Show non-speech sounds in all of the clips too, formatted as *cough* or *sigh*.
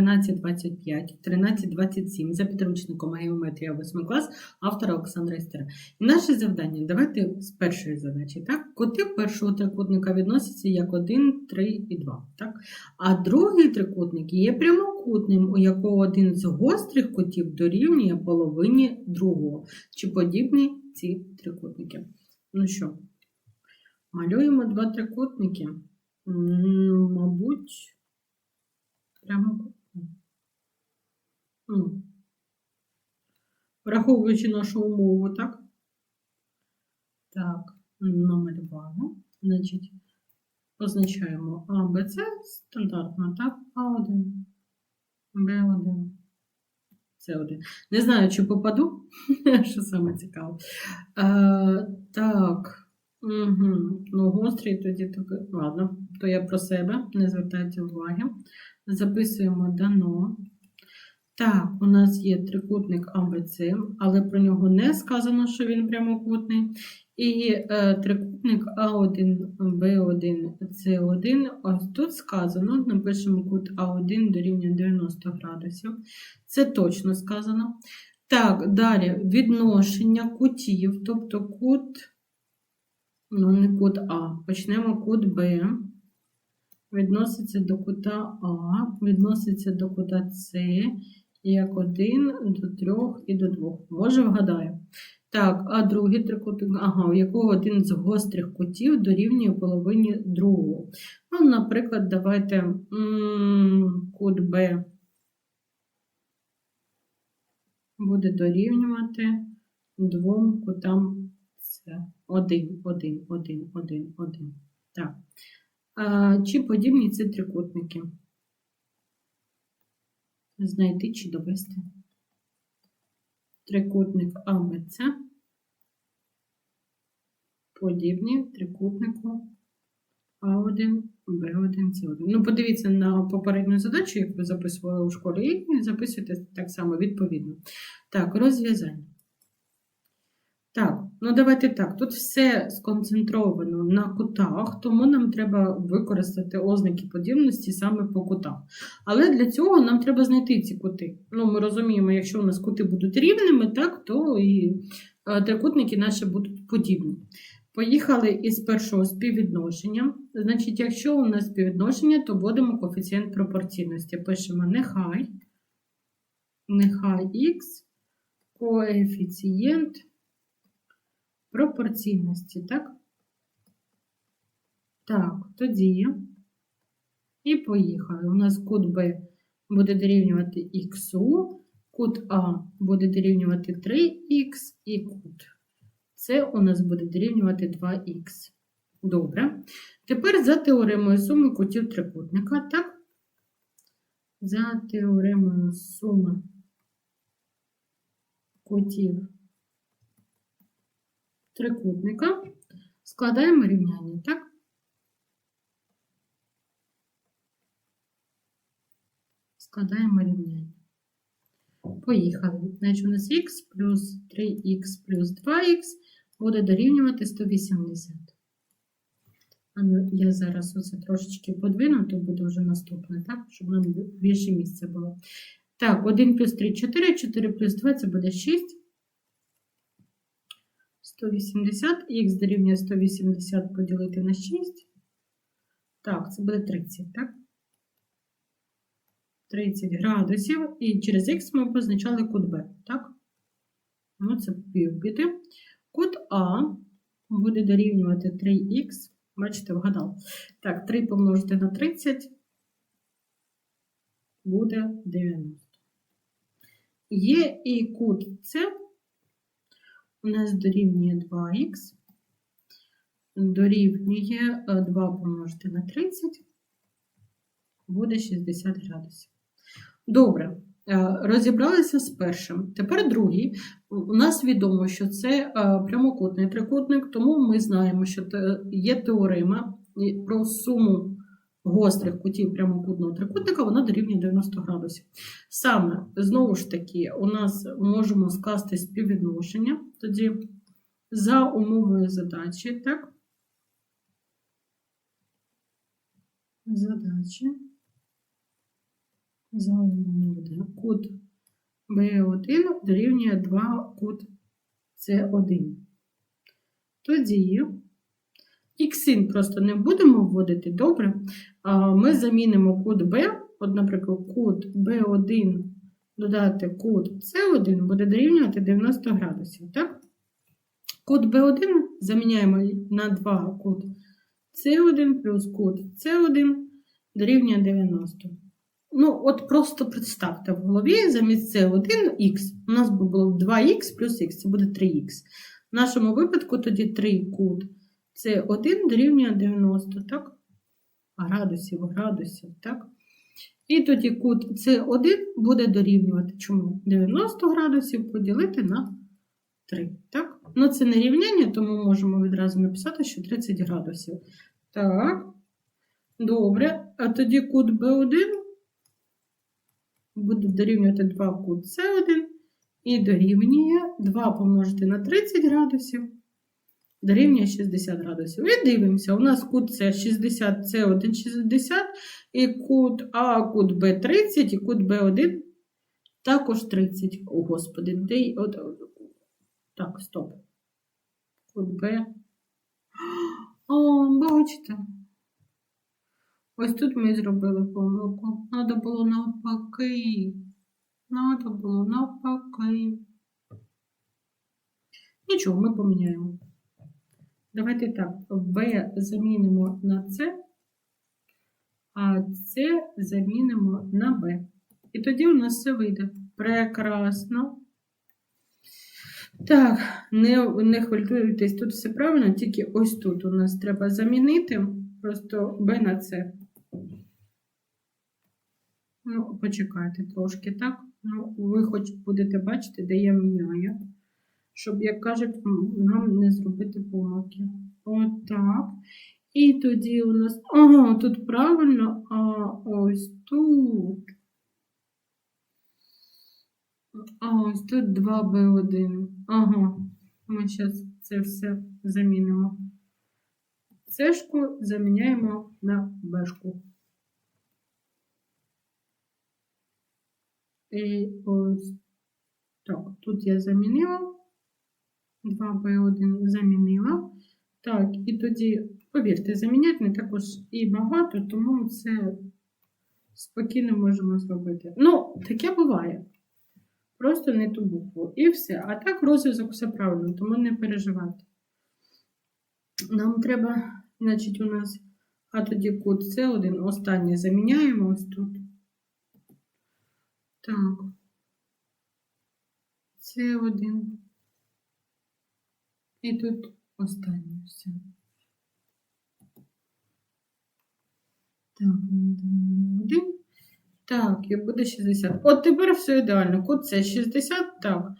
1325, 1327 за підручником геометрія 8 клас автора Олександра Істера. І наше завдання, давайте з першої задачі. Так? Кути першого трикутника відносяться як 1, 3 і 2. Так? А другий трикутник є прямокутним, у якого один з гострих кутів дорівнює половині другого. Чи подібні ці трикутники? Ну що, малюємо два трикутники. Мабуть, прямо. Ну, Враховуючи нашу умову, так? Так, намалювали. Значить, позначаємо А, Б, С стандартно, так? А1, Б1, С1. Не знаю, чи попаду, *laughs* що саме цікаво. Е, так. Угу. Ну, гострий тоді таки. Ладно, то я про себе, не звертайте уваги. Записуємо дано. Так, у нас є трикутник АБЦ, але про нього не сказано, що він прямокутний. І е, трикутник А1, Б1, С1. Ось тут сказано, напишемо кут А1 дорівнює 90 градусів. Це точно сказано. Так, далі відношення кутів, тобто кут, ну не кут А, почнемо кут Б. Відноситься до кута А, відноситься до кута С, як 1 до 3 і до 2. Може, вгадаю. Так, а другий трикутник, ага, у якого один з гострих кутів дорівнює половині другого. Ну, наприклад, давайте кут Б буде дорівнювати двом кутам С. Один, один, один, один, один. Так. А, чи подібні ці трикутники? Знайти чи довести. Трикутник АВЦ подібні трикутнику А1, Б1, С1. Ну, подивіться на попередню задачу, яку ви записували у школі, і записуйте так само відповідно. Так, розв'язання. Так, ну давайте так. Тут все сконцентровано на кутах, тому нам треба використати ознаки подібності саме по кутах. Але для цього нам треба знайти ці кути. Ну, ми розуміємо, якщо у нас кути будуть рівними, так, то і е, трикутники наші будуть подібні. Поїхали із першого співвідношення. Значить, якщо у нас співвідношення, то вводимо коефіцієнт пропорційності. Пишемо нехай, нехай х, коефіцієнт пропорційності, так? Так, тоді і поїхали. У нас кут Б буде дорівнювати х, кут А буде дорівнювати 3х і кут. Це у нас буде дорівнювати 2х. Добре. Тепер за теоремою суми кутів трикутника, так? За теоремою суми кутів трикутника складаємо рівняння, так? Складаємо рівняння. Поїхали. Значить, у нас х плюс 3х плюс 2х буде дорівнювати 180. А ну, я зараз оце трошечки подвину, то буде вже наступне, так? Щоб нам більше місця було. Так, 1 плюс 3 4, 4 плюс 2 це буде 6. 180, х дорівнює 180 поділити на 6. Так, це буде 30, так? 30 градусів. І через х ми позначали кут Б, так? Ну, це півбіти. Кут А буде дорівнювати 3х. Бачите, вгадав. Так, 3 помножити на 30 буде 90. Є і кут С у нас дорівнює 2х, дорівнює 2 помножити на 30, буде 60 градусів. Добре, е, розібралися з першим. Тепер другий. У нас відомо, що це е, прямокутний трикутник, тому ми знаємо, що є теорема про суму гострих кутів прямокутного трикутника, вона дорівнює 90 градусів. Саме, знову ж таки, у нас можемо скласти співвідношення тоді за умовою задачі, так? Задачі. Залишимо буде кут B1 дорівнює 2 кут C1. Тоді іксин просто не будемо вводити, добре. Ми замінимо кут B, от, наприклад, кут B1 додати кут C1 буде дорівнювати 90 градусів, так? Кут B1 заміняємо на 2 кут C1 плюс кут C1 дорівнює 90. Ну, от просто представте в голові замість C1 х у нас було 2х плюс х, це буде 3х. В нашому випадку тоді 3 кут С1 дорівнює 90, так? Градусів, градусів, так? І тоді кут С1 буде дорівнювати чому? 90 градусів поділити на 3, так? Ну, це не рівняння, тому можемо відразу написати, що 30 градусів. Так, добре. А тоді кут Б1 буде дорівнювати 2 кут С1 і дорівнює 2 помножити на 30 градусів дорівнює 60 градусів. І дивимося, у нас кут С 60, С1 60, і кут А, кут Б 30, і кут Б1 також 30. О, Господи, де от, так, стоп. Кут Б. О, бачите. Ось тут ми зробили помилку. Надо було навпаки. Надо було навпаки. Нічого, ми поміняємо. Давайте так, В замінимо на С, а С замінимо на Б. І тоді у нас все вийде. Прекрасно. Так, не, не хвилюйтесь, тут все правильно, тільки ось тут у нас треба замінити просто Б на С. Ну, почекайте трошки, так? Ну, ви хоч будете бачити, де я міняю щоб, як кажуть, нам не зробити помилки. Отак. І тоді у нас. Ага, тут правильно, а ось тут. А ось тут 2B1. Ага. Ми зараз це все замінимо. Цешку заміняємо на бешку. І ось так, тут я замінила. 2B1 замінила. Так, і тоді, повірте, заміняти не також і багато, тому це спокійно можемо зробити. Ну, таке буває. Просто не ту букву. І все. А так розв'язок все правильно, тому не переживайте. Нам треба, значить, у нас, а тоді код С1, останнє заміняємо ось тут. Так. С1. І тут останнє все. Так, один. Так, і буде 60. От тепер все ідеально. Код це 60, так.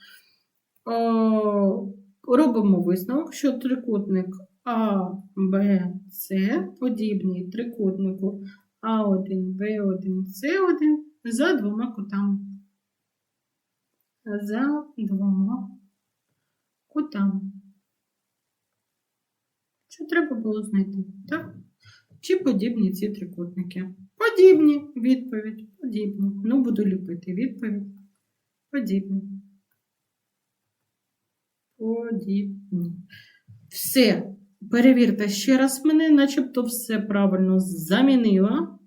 О, робимо висновок, що трикутник А, Б, С подібний трикутнику А1, Б1, С1 за двома кутами. За двома кутами. Що треба було знайти? Так? Чи подібні ці трикутники? Подібні. Відповідь. Подібні. Ну, буду ліпити відповідь. Подібні. Подібні. Все. Перевірте ще раз мене, начебто все правильно замінила.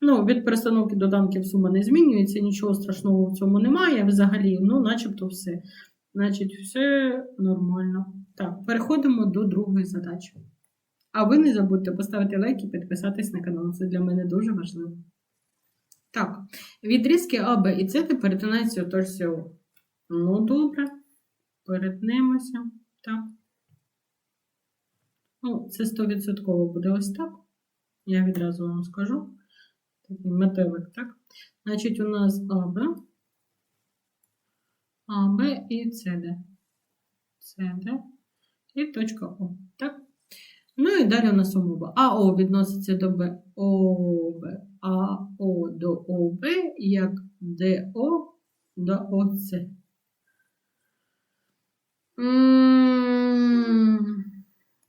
Ну, від перестановки доданків сума не змінюється, нічого страшного в цьому немає взагалі. Ну, начебто все. Значить, все нормально. Так, переходимо до другої задачі. А ви не забудьте поставити лайк і підписатись на канал. Це для мене дуже важливо. Так, відрізки А, Б і С перетинаються торсі О. Ну, добре. Перетнемося. Так. Ну, це 100% буде ось так. Я відразу вам скажу. Такий метелик, так? Значить, у нас АБ, АБ і СД. СД і точка О. Так? Ну і далі у нас умова. АО відноситься до Б, ОБ, АО до ОБ, як ДО до ОЦ.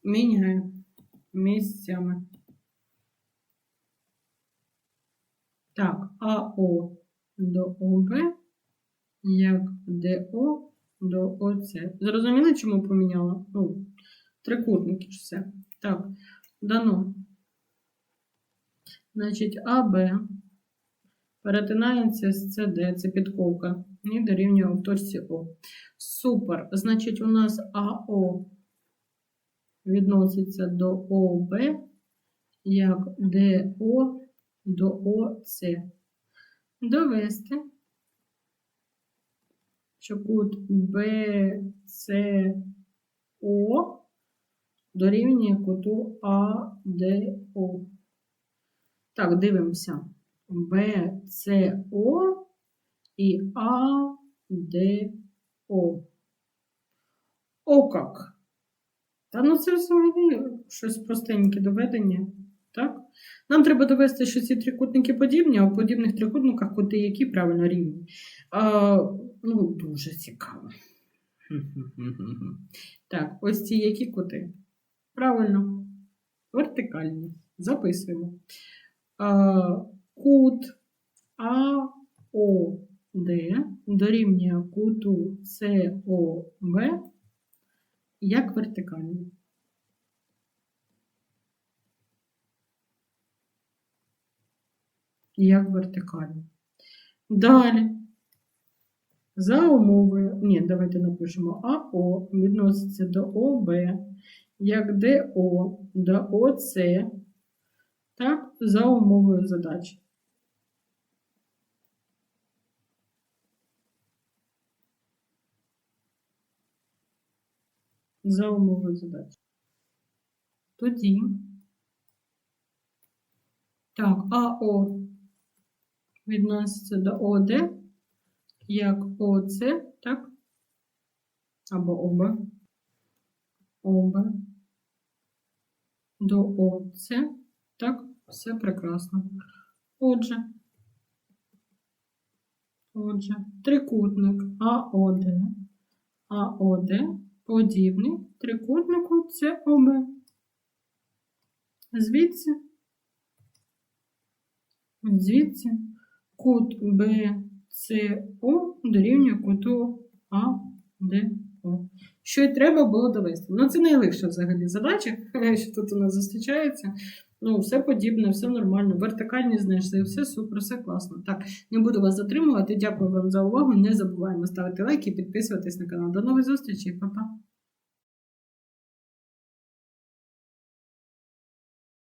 Міняю місцями. Так, АО до ОБ, як ДО до ОЦ. Зрозуміли, чому поміняла? Ну, трикутники ж все. Так, дано. Значить, АБ перетинається з СД, це підковка, і дорівнює в точці О. Супер. Значить, у нас АО відноситься до ОБ, як ДО до ОЦ. Довести, що кут БЦО дорівнює куту АДО. Так, дивимося. БЦО і АДО. О как! Та ну це взагалі щось простеньке доведення. Так? Нам треба довести, що ці трикутники подібні, а у подібних трикутниках кути які правильно рівні. А, ну, дуже цікаво. *laughs* Так, ось ці які кути. Правильно. Вертикальні. Записуємо. А, кут АОД дорівнює куту СОБ як вертикальний. Як вертикальний. Далі. За умовою, ні, давайте напишемо АО відноситься до ОБ, як ДО до ОЦ, так, за умовою задачі. За умовою задачі. Тоді, так, АО відноситься до ОД, як ОЦ, так? Або ОБ. ОБ до ОЦ. Так, все прекрасно. Отже, отже, трикутник АОД, АОД подібний трикутнику СОБ. Звідси, звідси кут БЦО дорівнює куту АДО. Що й треба було довести. Ну, це найлегша взагалі задача, *laughs* що тут у нас зустрічається. Ну, все подібне, все нормально. Вертикальні знайшли, все супер, все класно. Так, не буду вас затримувати. Дякую вам за увагу. Не забуваємо ставити лайки і підписуватись на канал. До нових зустрічей, Па-па!